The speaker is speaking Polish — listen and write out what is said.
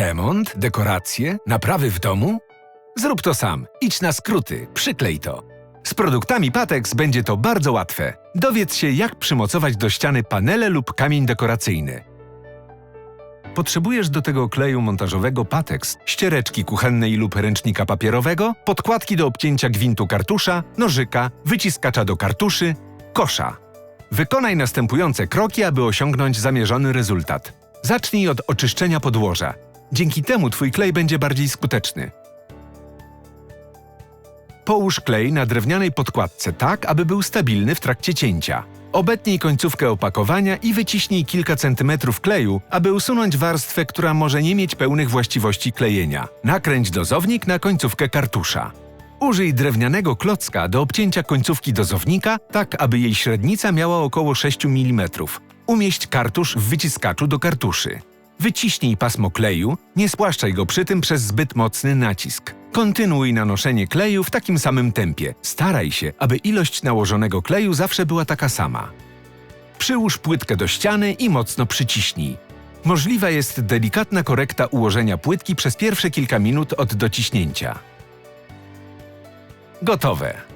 Remont, dekoracje, naprawy w domu? Zrób to sam. Idź na skróty, przyklej to. Z produktami Patex będzie to bardzo łatwe. Dowiedz się, jak przymocować do ściany panele lub kamień dekoracyjny. Potrzebujesz do tego kleju montażowego Patex, ściereczki kuchennej lub ręcznika papierowego, podkładki do obcięcia gwintu kartusza, nożyka, wyciskacza do kartuszy, kosza. Wykonaj następujące kroki, aby osiągnąć zamierzony rezultat. Zacznij od oczyszczenia podłoża. Dzięki temu Twój klej będzie bardziej skuteczny. Połóż klej na drewnianej podkładce tak, aby był stabilny w trakcie cięcia. Obetnij końcówkę opakowania i wyciśnij kilka centymetrów kleju, aby usunąć warstwę, która może nie mieć pełnych właściwości klejenia. Nakręć dozownik na końcówkę kartusza. Użyj drewnianego klocka do obcięcia końcówki dozownika, tak aby jej średnica miała około 6 mm. Umieść kartusz w wyciskaczu do kartuszy. Wyciśnij pasmo kleju, nie spłaszczaj go przy tym przez zbyt mocny nacisk. Kontynuuj nanoszenie kleju w takim samym tempie. Staraj się, aby ilość nałożonego kleju zawsze była taka sama. Przyłóż płytkę do ściany i mocno przyciśnij. Możliwa jest delikatna korekta ułożenia płytki przez pierwsze kilka minut od dociśnięcia. Gotowe.